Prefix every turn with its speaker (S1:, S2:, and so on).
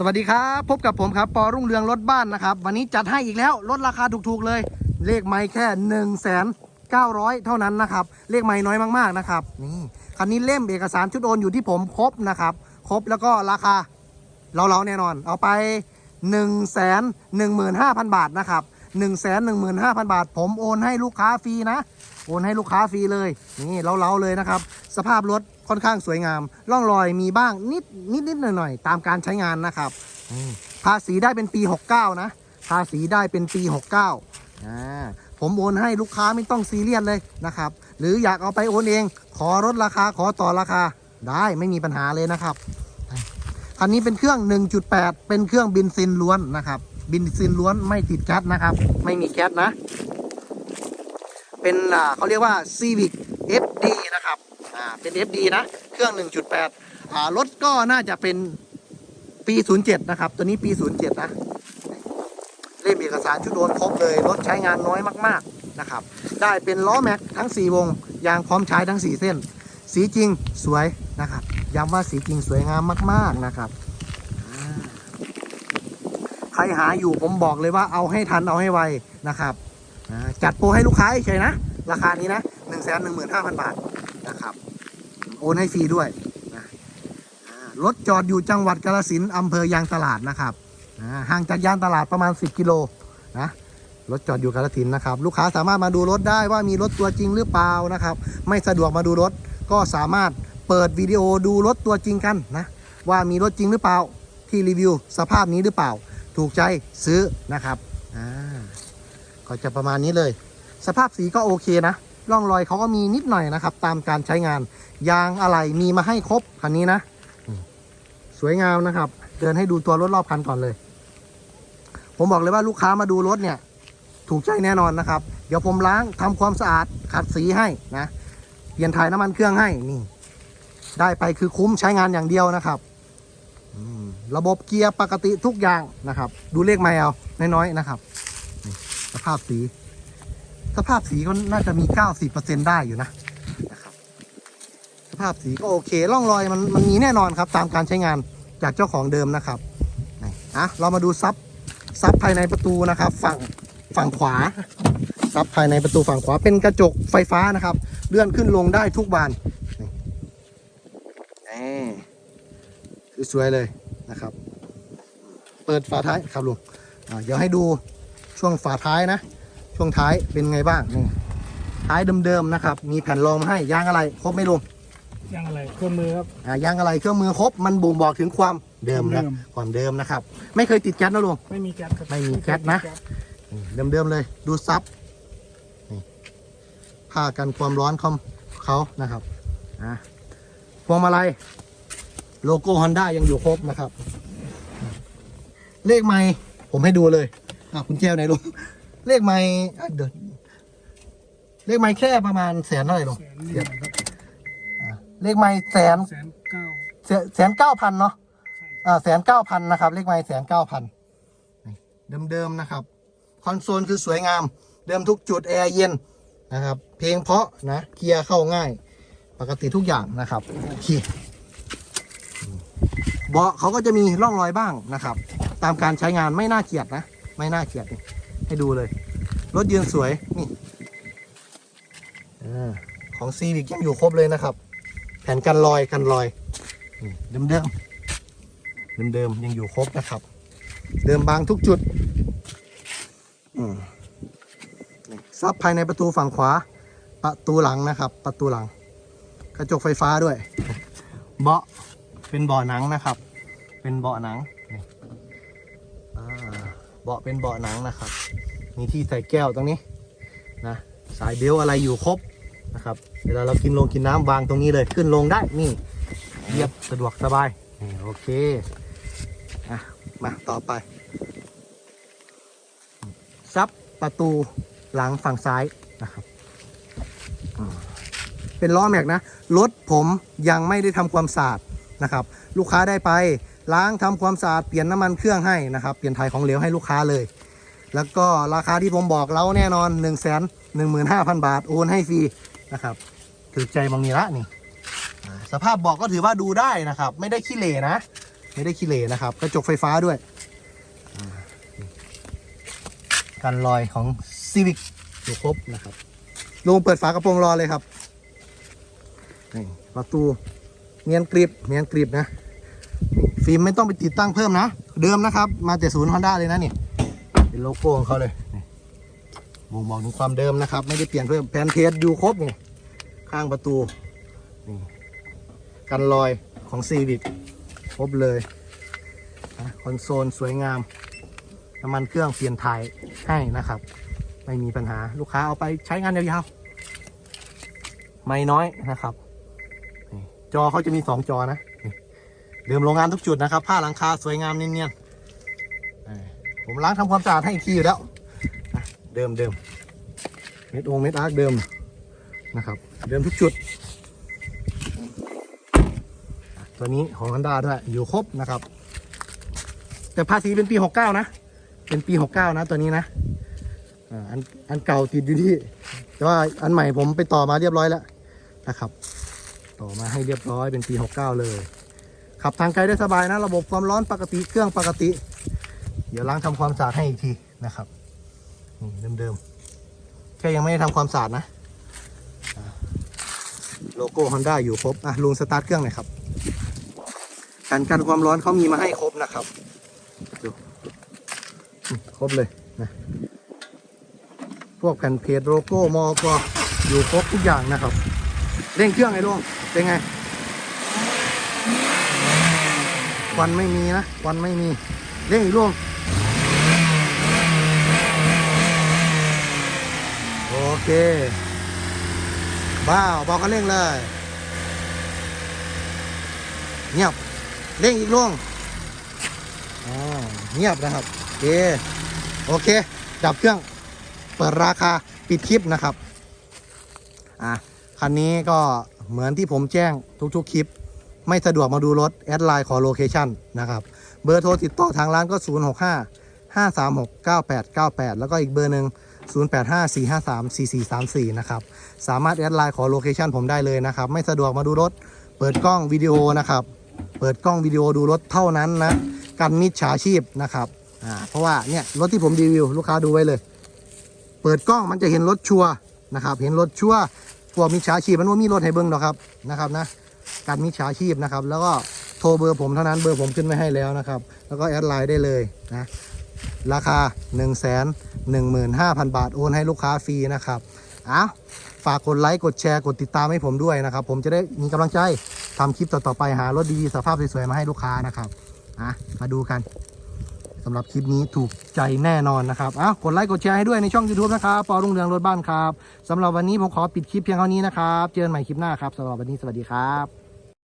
S1: สวัสดีครับ พบกับผมครับปอรุ่งเรืองรถบ้านนะครับ วันนี้จัดให้อีกแล้วลดราคาถูกๆเลย เลขไม่แค่1นึ่งแสนเก้าร้อยเท่านั้นนะครับ เลขไม่น้อยมากๆนะครับนี่คันนี้เล่มเอกสารชุดโอนอยู่ที่ผมครบนะครับ ครบแล้วก็ราคาเราๆแน่นอน เอาไป1นึ่งแสนหนึ่งหมื่นห้าพันบาทนะครับ1นึ่งแสนหนึ่งหมื่นห้าพันบาท ผมโอนให้ลูกค้าฟรีนะ โอนให้ลูกค้าฟรีเลยนี่เล้าๆเลยนะครับ สภาพรถ ค่อนข้างสวยงาม ร่องรอยมีบ้างนิดนิดนิดหน่อยหน่อยๆตามการใช้งานนะครับอืมภาษีได้เป็นปี 69 นะ ภาษีได้เป็นปี 69อ่าผมโอนให้ลูกค้าไม่ต้องซีเรียสเลยนะครับ หรืออยากเอาไปโอนเอง ขอลดราคาขอต่อราคาได้ไม่มีปัญหาเลยนะครับคันนี้เป็นเครื่อง 1.8 เป็นเครื่องบินซินล้วนนะครับ บินซินล้วนไม่ติดแก๊สนะครับ ไม่มีแก๊สนะ เป็นอ่าเขาเรียกว่า Civic FD นะครับ อ่าเป็น FD นะ เครื่อง 1.8อ่ารถก็น่าจะเป็นปี 07 นะครับ ตัวนี้ปี 07 นะเล่มเอกสารชุดโอนครบเลย รถใช้งานน้อยมากๆนะครับ ได้เป็นล้อแม็กทั้ง 4 วง ยางพร้อมใช้ทั้ง 4 เส้น สีจริงสวยนะครับ ย้ำว่าสีจริงสวยงามมาก ๆนะครับใครหาอยู่ผมบอกเลยว่าเอาให้ทันเอาให้ไวนะครับจัดโปรให้ลูกค้าเฉยนะ ราคานี้นะ1นึ่งแสนหนึ่งหมื่นห้าพันบาท โอนให้ฟรีด้วยนะรถจอดอยู่จังหวัดกาฬสินอำเภอยางตลาดนะครับห่างจากยางตลาดประมาณ 10 กิโลนะรถจอดอยู่กาฬสินนะครับ ลูกค้าสามารถมาดูรถได้ว่ามีรถตัวจริงหรือเปล่านะครับ ไม่สะดวกมาดูรถก็สามารถเปิดวิดีโอดูรถตัวจริงกันนะว่ามีรถจริงหรือเปล่าที่รีวิวสภาพนี้หรือเปล่า ถูกใจซื้อนะครับก็จะประมาณนี้เลย สภาพสีก็โอเคนะ ร่องรอยเขาก็มีนิดหน่อยนะครับ ตามการใช้งาน ยางอะไรมีมาให้ครบคันนี้นะสวยงามนะครับ เดินให้ดูตัวรถรอบคันก่อนเลย ผมบอกเลยว่าลูกค้ามาดูรถเนี่ย ถูกใจแน่นอนนะครับ เดี๋ยวผมล้างทำความสะอาดขัดสีให้นะเปลี่ยนถ่ายน้ำมันเครื่องให้นี่ ได้ไปคือคุ้มใช้งานอย่างเดียวนะครับระบบเกียร์ปกติทุกอย่างนะครับ ดูเลขไม่เอาน้อยๆนะครับสภาพสี สภาพสีก็น่าจะมี 90%ได้อยู่นะนะครับสภาพสีก็โอเคร่องรอยมันมันมีแน่นอนครับ ตามการใช้งานจากเจ้าของเดิมนะครับนี่อะเรามาดูซับซับภายในประตูนะครับ ฝั่งฝั่งขวาซับภายในประตูฝั่งขวาเป็นกระจกไฟฟ้านะครับ เลื่อนขึ้นลงได้ทุกบานนี่สวยเลยนะครับ เปิดฝาท้ายครับลุงเดี๋ยวให้ดูช่วงฝาท้ายนะ ช่วงท้ายเป็นไงบ้างนี่ท้ายเดิมๆนะครับ มีแผ่นรองมาให้ยางอะไรครบไหม่ลุง
S2: ยังอะไรเครื่องมือครับ
S1: อ่ายางอะไรเครื่องมือครบมันบ่งบอกถึงความเดิมนะ
S2: เดิม
S1: ความเดิมนะครับ ไม่เคยติดแก๊สนะลุง
S2: ไม่มีแก๊สครับ
S1: ไม่มีแก๊สนะ นี่เดิมๆเลยดูซับนี่ผ้ากันความร้อนของเขานะครับอะพวงมาลัยโลโก้ฮอนด้ายังอยู่ครบนะครับ เลขไม่ผมให้ดูเลยอะคุณแก้วไหนลุง เลขไม่อะเดี๋ยวเลขไม่แค่ประมาณแสนเท่าไหร่ลุง
S2: แสนหนึ่งครับ
S1: อะเลขไม่แสน
S2: แสนเก้า
S1: แสนเก้าพันเนาะ
S2: ใช่
S1: อ่าแสนเก้าพันนะครับ เลขไม้แสนเก้าพันเดิมๆนะครับ คอนโซลคือสวยงาม เดิมทุกจุดแอร์เย็นนะครับ เพลงเพราะนะเกียร์เข้าง่าย ปกติทุกอย่างนะครับโอเคเบาะเขาก็จะมีร่องรอยบ้างนะครับ ตามการใช้งานไม่น่าเกลียดนะ ไม่น่าเกลียดนี่ ให้ดูเลย รถยืนสวย นี่อของซีวิกยังอยู่ครบเลยนะครับ แผ่นกันรอยกันรอยนี่เดิมๆเดิมยังอยู่ครบนะครับ เดิมบางทุกจุดซับภายในประตูฝั่งขวา ประตูหลังนะครับ ประตูหลัง กระจกไฟฟ้าด้วย เบาะเป็นเบาะหนังนะครับ เป็นเบาะหนังเบาะเป็นเบาะหนังนะครับ มีที่ใส่แก้วตรงนี้นะสายเบลอะไรอยู่ครบนะครับเวลาเรากินลงกินน้ำวางตรงนี้เลยขึ้นลงได้นี่เรียบสะดวกสบายนี่โอเคอะมาต่อไป ซับประตูหลังฝั่งซ้ายนะครับเป็นล้อแม็กนะรถผมยังไม่ได้ทำความสะอาดนะครับ ลูกค้าได้ไปล้างทำความสะอาดเปลี่ยนน้ำมันเครื่องให้นะครับ เปลี่ยนถ่ายของเหลวให้ลูกค้าเลย แล้วก็ราคาที่ผมบอกเราแน่นอน1นึ่งแสนหนึ่งหมื่นห้าพันบาท โอนให้ฟรีนะครับถือใจมองนี้ละนี่ สภาพบอกก็ถือว่าดูได้นะครับ ไม่ได้ขี้เหร่นะ ไม่ได้ขี้เหร่นะครับ กระจกไฟฟ้าด้วยกันรอยของ Civic อยู่ครบนะครับลงเปิดฝากระโปรงรอเลยครับประตูเนียนกริบเนียนกริบนะฟิล์มไม่ต้องไปติดตั้งเพิ่มนะ เดิมนะครับ มาแต่ศูนย์ฮอนด้าเลยนะนี่ เป็นโลโก้ของเขาเลยนี่บ่งบอกถึงความเดิมนะครับ ไม่ได้เปลี่ยนเพิ่มแผ่นเทสอยู่ครบนี่ข้างประตูนี่กันรอยของซีวิ c ครบเลยคอนโซลสวยงามน้ำมันเครื่องเปลี่ยนถ่ายให้นะครับ ไม่มีปัญหาลูกค้าเอาไปใช้งานยาวๆไม่น้อยนะครับ จอเขาจะมีสองจอนะเดิมโรงงานทุกจุดนะครับ ผ้าหลังคาสวยงามเนียนๆ ผมล้างทำความสะอาดให้อีกทีอยู่แล้วเดิมเดิมเม็ดองเม็ดอาร์คเดิมนะครับ เดิมทุกจุด ตัวนี้ของฮันดาด้วยอยู่ครบนะครับ แต่ภาษีเป็นปี 69 นะ เป็นปี 69 นะตัวนี้นะอันอันเก่าติดอยู่ที่ แต่ว่าอันใหม่ผมไปต่อมาเรียบร้อยแล้วนะครับ ต่อมาให้เรียบร้อยเป็นปี 69 เลย ขับทางไกลได้สบายนะ ระบบความร้อนปกติเครื่องปกติ เดี๋ยวล้างทำความสะอาดให้อีกทีนะครับนี่เดิมๆแค่ยังไม่ได้ทำความสะอาดนะ โลโก้ Honda อยู่ครบอะลุงสตาร์ทเครื่องหน่อยครับการกันความร้อนเขามีมาให้ครบนะครับดูครบเลยนะพวกแผ่นเพจโลโก้มอกอยู่ครบทุกอย่างนะครับ เร่งเครื่องไอ้ลุงเป็นไงควันไม่มีนะควันไม่มีเร่งอีกลุง โอ เคบ้าวบอกกันเร่งเลย เงียบ เร่งอีกล่วงอ่าเงียบนะครับโอเคโอเค ดับเครื่อง เปิดราคาปิดคลิปนะครับ อะ คันนี้ก็เหมือนที่ผมแจ้งทุกๆ คลิป ไม่สะดวกมาดูรถ แอดไลน์ขอโลเคชั่นนะครับ เบอร์โทรติดต่อทางร้านก็ 065 536 9898 แล้วก็อีกเบอร์หนึ่ง 0854534434 นะครับ สามารถแอดไลน์ขอโลเคชันผมได้เลยนะครับ ไม่สะดวกมาดูรถ เปิดกล้องวิดีโอนะครับ เปิดกล้องวิดีโอดูรถเท่านั้นนะ กันมิจฉาชีพนะครับอ่าเพราะว่าเนี่ยรถที่ผมรีวิวลูกค้าดูไว้เลย เปิดกล้องมันจะเห็นรถชัวนะครับ เห็นรถชัวพวกมิจฉาชีพมันว่ามีรถให้เบิ้งหรอกครับนะครับนะการมิจฉาชีพนะครับ แล้วก็โทรเบอร์ผมเท่านั้นเบอร์ผมขึ้นไว้ให้แล้วนะครับ แล้วก็แอดไลน์ได้เลยนะ ราคา 1 1 5 0 0 0 บาท โอนให้ลูกค้าฟรีนะครับอ้าวฝากกดไลค์ กดแชร์ กดติดตามให้ผมด้วยนะครับ ผมจะได้มีกำลังใจทำคลิปต่อๆไปหารถดีๆสภาพสวยๆมาให้ลูกค้านะครับอะมาดูกันสำหรับคลิปนี้ถูกใจแน่นอนนะครับอ้าวกดไลค์ กดแชร์ให้ด้วยในช่อง YouTube นะครับปอรุ่งเรืองรถบ้านครับสำหรับวันนี้ผมขอปิดคลิปเพียงเท่านี้นะครับ เจอกันใหม่คลิปหน้าครับสำหรับวันนี้สวัสดีครับ